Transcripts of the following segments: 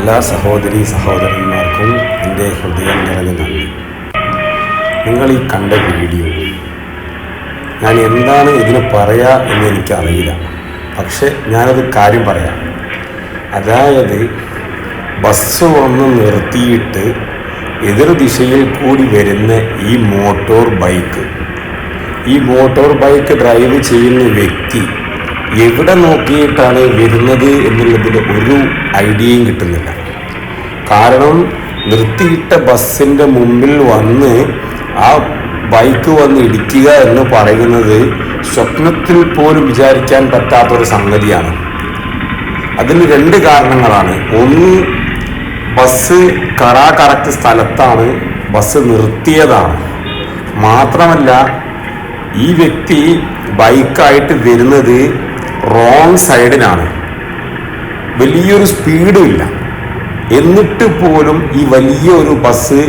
എല്ലാ സഹോദരി സഹോദരന്മാർക്കും എന്റെ ഹൃദയം നിറഞ്ഞ നന്ദി. നിങ്ങൾ ഈ കണ്ട വീഡിയോ ഞാൻ എന്താണ് ഇതിന് പറയുക എന്ന് എനിക്കറിയില്ല. പക്ഷെ ഞാനത് കാര്യം പറയാം. അതായത് ബസ് വന്ന് നിർത്തിയിട്ട് എതിർ ദിശയിൽ കൂടി വരുന്ന ഈ മോട്ടോർ ബൈക്ക് ഈ മോട്ടോർ ബൈക്ക് ഡ്രൈവ് ചെയ്യുന്ന വ്യക്തി എവിടെ നോക്കിയിട്ടാണ് വരുന്നത് എന്നുള്ളതിന് ഒരു ഐഡിയയും കിട്ടുന്നില്ല. കാരണം നിർത്തിയിട്ട ബസ്സിന്റെ മുമ്പിൽ വന്ന് ആ ബൈക്ക് വന്ന് ഇടിക്കുക എന്ന് പറയുന്നത് സ്വപ്നത്തിൽ പോലും വിചാരിക്കാൻ പറ്റാത്തൊരു സംഗതിയാണ്. അതിന് രണ്ട് കാരണങ്ങളാണ്. ഒന്ന് ബസ് കറാ കറക്റ്റ് സ്ഥലത്താണ് ബസ് നിർത്തിയതാണ്. മാത്രമല്ല ഈ വ്യക്തി ബൈക്കായിട്ട് വരുന്നത് റോങ് സൈഡിനാണ് വലിയൊരു സ്പീഡും ഇല്ല എന്നിട്ട് പോലും ഈ വലിയൊരു ബസ്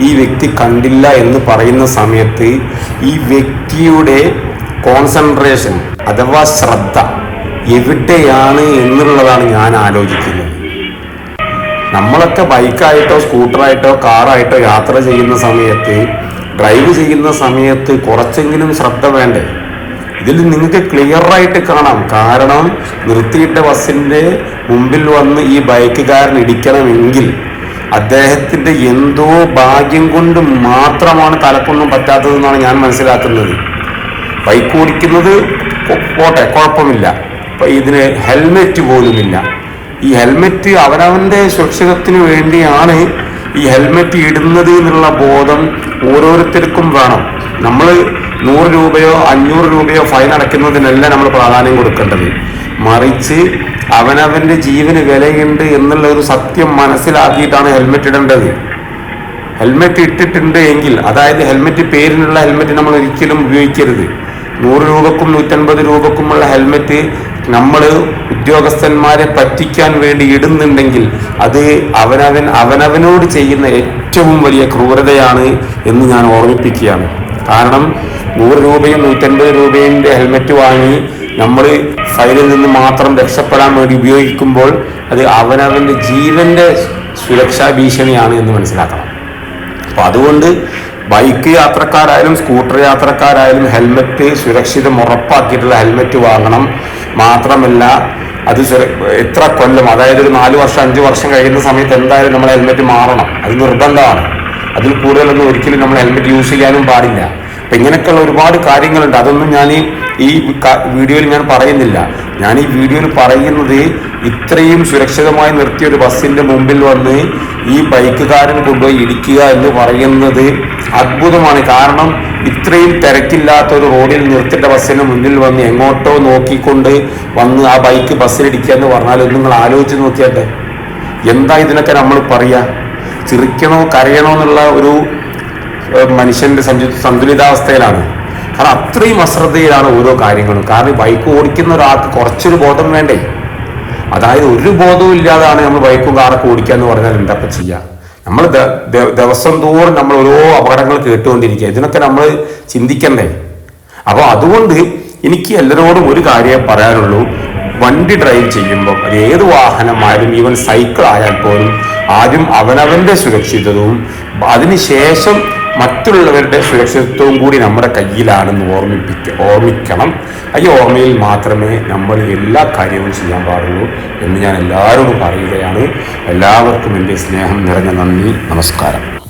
ഈ വ്യക്തി കണ്ടില്ല എന്ന് പറയുന്ന സമയത്ത് ഈ വ്യക്തിയുടെ കോൺസെൻട്രേഷൻ അഥവാ ശ്രദ്ധ എവിടെയാണ് എന്നുള്ളതാണ് ഞാൻ ആലോചിക്കുന്നത്. നമ്മളൊക്കെ ബൈക്കായിട്ടോ സ്കൂട്ടറായിട്ടോ കാറായിട്ടോ യാത്ര ചെയ്യുന്ന സമയത്ത് ഡ്രൈവ് ചെയ്യുന്ന സമയത്ത് കുറച്ചെങ്കിലും ശ്രദ്ധ വേണ്ടേ? ഇതിൽ നിങ്ങൾക്ക് ക്ലിയർ ആയിട്ട് കാണാം. കാരണം നിർത്തിയിട്ട ബസ്സിന്റെ മുമ്പിൽ വന്ന് ഈ ബൈക്കുകാരൻ ഇടിക്കണമെങ്കിൽ അദ്ദേഹത്തിന്റെ എന്തോ ഭാഗ്യം കൊണ്ട് മാത്രമാണ് തലക്കൊന്നും പറ്റാത്തതെന്നാണ് ഞാൻ മനസ്സിലാക്കുന്നത്. ബൈക്ക് ഓടിക്കുന്നത് പോട്ടെ കുഴപ്പമില്ല. ഇപ്പം ഇതിന് ഹെൽമെറ്റ് പോലുമില്ല. ഈ ഹെൽമെറ്റ് അവരവന്റെ സുരക്ഷിതത്തിന് വേണ്ടിയാണ് ഈ ഹെൽമെറ്റ് ഇടുന്നത് എന്നുള്ള ബോധം ഓരോരുത്തർക്കും വേണം. നമ്മൾ നൂറ് രൂപയോ അഞ്ഞൂറ് രൂപയോ ഫൈൻ അടയ്ക്കുന്നതിനല്ല നമ്മൾ പ്രാധാന്യം കൊടുക്കേണ്ടത്. മറിച്ച് അവനവന്റെ ജീവന് വിലയുണ്ട് എന്നുള്ള ഒരു സത്യം മനസ്സിലാക്കിയിട്ടാണ് ഹെൽമെറ്റ് ഇടേണ്ടത്. ഹെൽമെറ്റ് ഇട്ടിട്ടുണ്ട് എങ്കിൽ അതായത് ഹെൽമെറ്റ് പേരിനുള്ള ഹെൽമെറ്റ് നമ്മൾ ഒരിക്കലും ഉപയോഗിക്കരുത്. നൂറ് രൂപക്കും നൂറ്റൻപത് രൂപക്കുമുള്ള ഹെൽമെറ്റ് നമ്മൾ ഉദ്യോഗസ്ഥന്മാരെ പറ്റിക്കാൻ വേണ്ടി ഇടുന്നുണ്ടെങ്കിൽ അത് അവനവൻ അവനവനോട് ചെയ്യുന്ന ഏറ്റവും വലിയ ക്രൂരതയാണ് എന്ന് ഞാൻ ഓർമ്മിപ്പിക്കുകയാണ്. കാരണം നൂറ് രൂപയും നൂറ്റൻപത് രൂപയുടെ ഹെൽമെറ്റ് വാങ്ങി നമ്മൾ ഫയലിൽ നിന്ന് മാത്രം രക്ഷപ്പെടാൻ വേണ്ടി ഉപയോഗിക്കുമ്പോൾ അത് അവനവന്റെ ജീവന്റെ സുരക്ഷാ ഭീഷണിയാണ് എന്ന് മനസ്സിലാക്കണം. അപ്പൊ അതുകൊണ്ട് ബൈക്ക് യാത്രക്കാരായാലും സ്കൂട്ടർ യാത്രക്കാരായാലും ഹെൽമെറ്റ് സുരക്ഷിതം ഉറപ്പാക്കിയിട്ടുള്ള ഹെൽമെറ്റ് വാങ്ങണം. മാത്രമല്ല അത് എത്ര കൊല്ലം അതായത് ഒരു നാല് വർഷം അഞ്ച് വർഷം കഴിയുന്ന സമയത്ത് എന്തായാലും നമ്മൾ ഹെൽമെറ്റ് മാറണം. അത് നിർബന്ധമാണ്. അതിൽ കൂടുതലൊന്നും ഒരിക്കലും നമ്മൾ ഹെൽമെറ്റ് യൂസ് ചെയ്യാനും പാടില്ല. അപ്പം ഇങ്ങനെയൊക്കെയുള്ള ഒരുപാട് കാര്യങ്ങളുണ്ട്. അതൊന്നും ഞാൻ ഈ- വീഡിയോയിൽ ഞാൻ പറയുന്നില്ല. ഞാൻ ഈ വീഡിയോയിൽ പറയുന്നത് ഇത്രയും സുരക്ഷിതമായി നിർത്തിയ ഒരു ബസ്സിന്റെ മുമ്പിൽ വന്ന് ഈ ബൈക്കുകാരൻ കൊണ്ടുപോയി ഇടിക്കുക എന്ന് പറയുന്നത് അത്ഭുതമാണ്. കാരണം ഇത്രയും തിരക്കില്ലാത്ത ഒരു റോഡിൽ നിർത്തിട്ട ബസ്സിന് മുന്നിൽ വന്ന് എങ്ങോട്ടോ നോക്കിക്കൊണ്ട് വന്ന് ആ ബൈക്ക് ബസ്സിലിടിക്കുക എന്ന് പറഞ്ഞാൽ നിങ്ങൾ ആലോചിച്ച് നോക്കിയാട്ടെ. എന്താ ഇതിനൊക്കെ നമ്മൾ പറയാ? ചിരിക്കണോ കരയണോ എന്നുള്ള ഒരു മനുഷ്യന്റെ സഞ്ചു സന്തുലിതാവസ്ഥയിലാണ്. കാരണം അത്രയും അശ്രദ്ധയിലാണ് ഓരോ കാര്യങ്ങളും. കാരണം ബൈക്ക് ഓടിക്കുന്ന ഒരാൾക്ക് കുറച്ചൊരു ബോധം വേണ്ടേ? അതായത് ഒരു ബോധവും ഇല്ലാതാണ് നമ്മൾ ബൈക്കും കാറൊക്കെ ഓടിക്കുക എന്ന് പറഞ്ഞാൽ എന്താ ചെയ്യുക നമ്മൾ ദിവസം തോറും നമ്മൾ ഓരോ അപകടങ്ങൾ കേട്ടുകൊണ്ടിരിക്കുക. ഇതിനൊക്കെ നമ്മൾ ചിന്തിക്കണ്ടേ? അപ്പോൾ അതുകൊണ്ട് എനിക്ക് എല്ലാവരോടും ഒരു കാര്യമേ പറയാനുള്ളൂ. വണ്ടി ഡ്രൈവ് ചെയ്യുമ്പോൾ അത് ഏത് വാഹനമായാലും ഈവൻ സൈക്കിൾ ആയാൽ പോലും ആദ്യം അവനവന്റെ സുരക്ഷിതവും അതിനുശേഷം മറ്റുള്ളവരുടെ സുരക്ഷിതത്വവും കൂടി നമ്മുടെ കയ്യിലാണെന്ന് ഓർമ്മിപ്പിക്ക ഓർമ്മിക്കണം. ഈ ഓർമ്മയിൽ മാത്രമേ നമ്മൾ എല്ലാ കാര്യവും ചെയ്യാൻ പാടുള്ളൂ എന്ന് ഞാൻ എല്ലാവരോടും പറയുകയാണ്. എല്ലാവർക്കും എന്റെ സ്നേഹം നിറഞ്ഞ നന്ദി നമസ്കാരം.